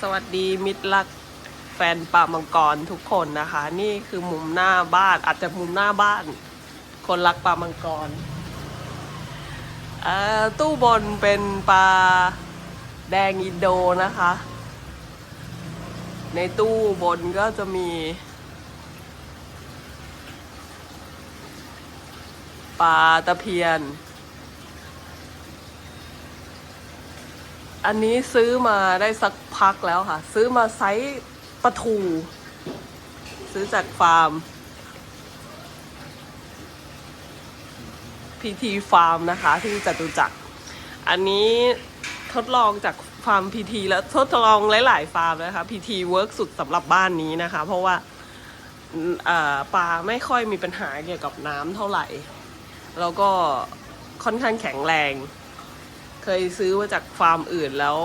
สวัสดีมิตรรักแฟนป่ามังกรทุกคนนะคะ นี่คือมุมหน้าบ้านอาจจะมุมหน้าบ้าน คนรักปลามังกรเอ่อตู้บนเป็นปลาแดงอินโดนะคะ ในตู้บนก็จะมีปลาตะเพียน อันนี้ซื้อมาได้สักพักแล้วค่ะ ซื้อมาไซส์ปลาทู ซื้อจากฟาร์มพีทีฟาร์มนะคะ ที่จตุจักร อันนี้ทดลองจากฟาร์มพีทีแล้วทดลองหลาย ๆ ฟาร์มนะคะพีทีเวิร์กสุดสำหรับบ้านนี้นะคะ เพราะว่าปลาไม่ค่อยมีปัญหาเกี่ยวกับน้ำเท่าไหร่ แล้วก็ค่อนข้างแข็งแรง เคยซื้อมาจากฟาร์มอื่นแล้ว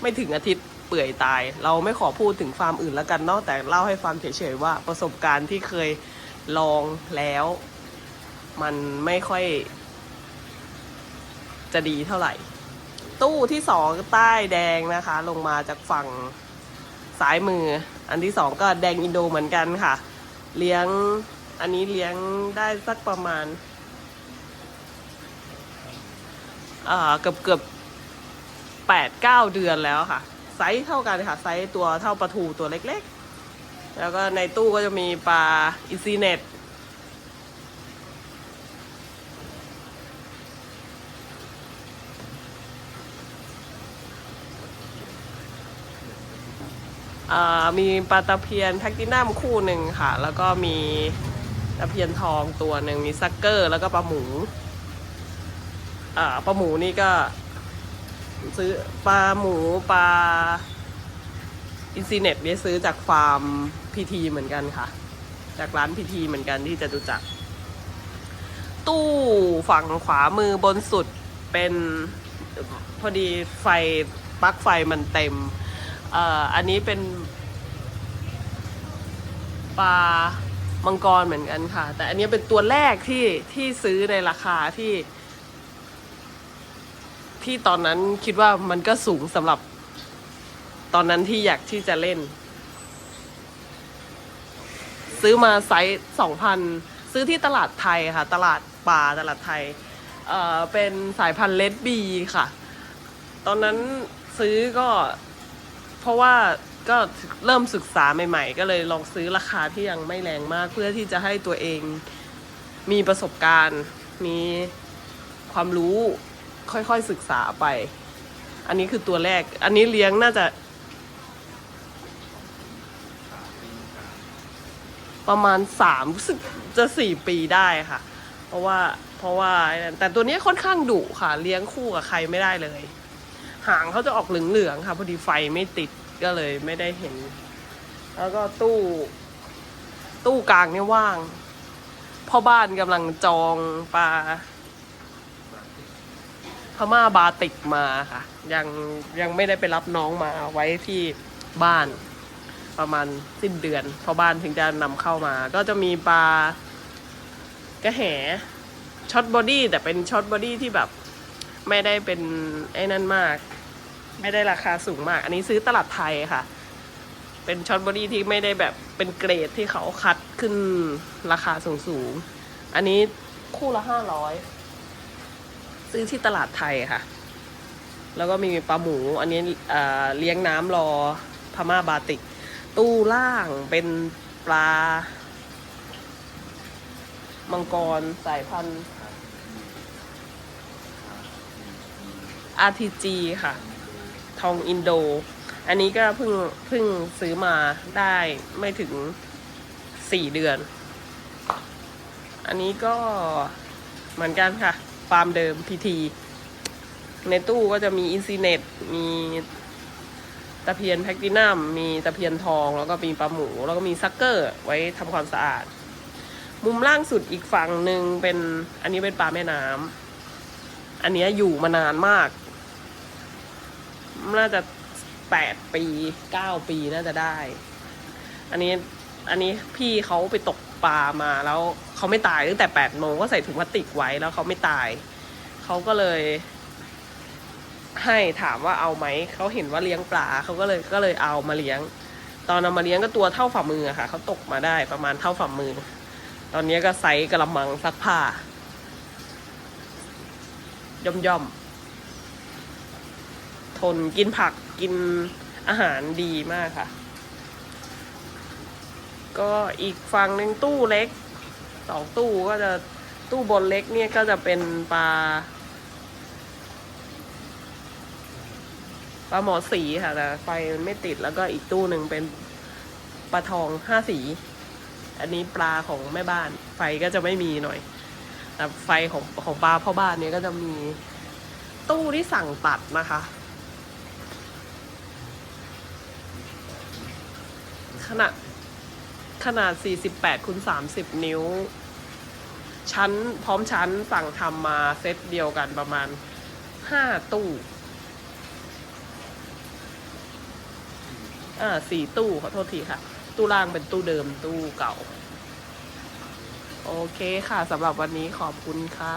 ไม่ถึงอาทิตย์เปื่อยตาย เราไม่ขอพูดถึงฟาร์มอื่นแล้วกันเนอกแต่เล่าให้ฟังเฉยๆว่าประสบการณ์ที่เคยลองแล้ว มันไม่ค่อย จะดีเท่าไหร่ ตู้ที่สองใต้แดงนะคะ ลงมาจากฝั่งซ้ายมือ อันที่สองก็แดงอินโดเหมือนกันค่ะ เลี้ยงอันนี้เลี้ยงได้สักประมาณ อ่า เกือบเกือบแปดเก้าเดือนแล้วค่ะ ไซส์เท่ากันค่ะ ไซส์ตัวเท่าปลาทูตัวเล็กๆ แล้วก็ในตู้ก็จะมีปลาอิซีเน็ตมีปลาตะเพียนแพคตินัมคู่หนึ่งค่ะ แล้วก็มีตะเพียนทองตัวหนึ่งมีซักเกอร์ แล้วก็ปลาหมู ปลาหมูนี่ก็ ซื้อปลาหมูปลาอินซีเน็ตเนี่ยซื้อจากฟาร์มพีทีเหมือนกันค่ะ จากร้านพีทีเหมือนกันที่จตุจัก ตู้ฝั่งขวามือบนสุดเป็นพอดีไฟปลั๊กไฟมันเต็มเอ่ออันนี้เป็นปลามังกรเหมือนกันค่ะ แต่อันนี้เป็นตัวแรกที่ที่ซื้อในราคาที่ ที่ตอนนั้นคิดว่ามันก็สูงสำหรับ ตอนนั้นที่อยากที่จะเล่น ซื้อมาไซส์สองพันซื้อที่ตลาดไทยค่ะ ตลาดป่าตลาดไทยเอ่อเป็นสายพันธุ์เลดบีค่ะ ตอนนั้นซื้อก็ เพราะว่าก็เริ่มศึกษาใหม่ๆ ก็เลยลองซื้อราคาที่ยังไม่แรงมาก เพื่อที่จะให้ตัวเองมีประสบการณ์ มีความรู้ ค่อยๆศึกษาไป อันนี้คือตัวแรก อันนี้เลี้ยงน่าจะ ประมาณสามสึกจะสี่ปีได้ค่ะ เพราะว่าเพราะว่าแต่ตัวนี้ค่อนข้างดุค่ะ เลี้ยงคู่กับใครไม่ได้เลย หางเขาจะออกเหลืองๆค่ะ พอดีไฟไม่ติดก็เลยไม่ได้เห็น แล้วก็ตู้ ตู้กลางเนี่ยว่างพ่อบ้านกำลังจองปลา ม่าบาติกมาค่ะ ยังยังไม่ได้ไปรับน้องมาไว้ที่บ้านประมาณสิ้นเดือนพอบ้านถึงจะนำเข้ามา ก็จะมีปลากระแหช็อตบอดี้แต่เป็นช็อตบอดี้ที่แบบ ไม่ได้เป็นไอ้นั่นมาก ไม่ได้ราคาสูงมาก อันนี้ซื้อตลาดไทยค่ะ เป็นช็อตบอดี้ที่ไม่ได้แบบเป็นเกรดที่เขาคัดขึ้นราคาสูงสูงอันนี้คู่ละห้าร้อย ซื้อที่ตลาดไทยค่ะ แล้วก็มีปลาหมู อันนี้เลี้ยงน้ำรอพม่าบาติก ตู้ล่างเป็นปลา มังกรสายพันธุ์ RTG ค่ะ ทองอินโด อันนี้ก็เพิ่งเพิ่งซื้อมาได้ไม่ถึงสี่เดือน อันนี้ก็เหมือนกันค่ะ ฟาร์มเดิมพีที ในตู้ก็จะมีอินซีเนตมีตะเพียนแพคตินัมมีตะเพียนทอง แล้วก็มีปลาหมู แล้วก็มีซักเกอร์ไว้ทำความสะอาด มุมล่างสุดอีกฝั่งหนึ่งเป็นอันนี้เป็นปลาแม่น้ำอันนี้อยู่มานานมาก น่าจะแปดปีเก้าปีน่าจะได้ อันนี้อันนี้พี่เขาไปตกปลามาแล้ว เขาไม่ตายตั้งแต่แปดโมงก็ใส่ถุงพลาสติกไว้แล้วเขาไม่ตาย เขาก็เลย ให้ถามว่าเอาไหมเขาเห็นว่าเลี้ยงปลาเขาก็เลยก็เลยเอามาเลี้ยง ตอนเอามาเลี้ยงก็ตัวเท่าฝ่ามืออะค่ะเขาตกมาได้ประมาณเท่าฝ่ามือ ตอนนี้ก็ไซส์กระมังซักผ้า ย่อมย่อมทนกินผักกินอาหารดีมากค่ะ ก็อีกฝั่งหนึ่งตู้เล็ก สองตู้ก็จะตู้บนเล็กเนี่ยก็จะเป็นปลาปลาหมอสีค่ะแต่ไฟมันไม่ติดแล้วก็อีกตู้หนึ่งเป็นปลาทองห้าสี อันนี้ปลาของแม่บ้าน ไฟก็จะไม่มีหน่อย แต่ไฟของของปลาพ่อบ้านเนี่ยก็จะมีตู้ที่สั่งตัดนะคะ ขนาด ขนาด 48คูณ30 นิ้ว ชั้นพร้อมชั้นสั่งทำมาเซตเดียวกันประมาณ 5 ตู้ อ่าสี่ตู้ขอโทษทีค่ะ ตู้ล่างเป็นตู้เดิมตู้เก่า โอเคค่ะสำหรับวันนี้ขอบคุณค่ะ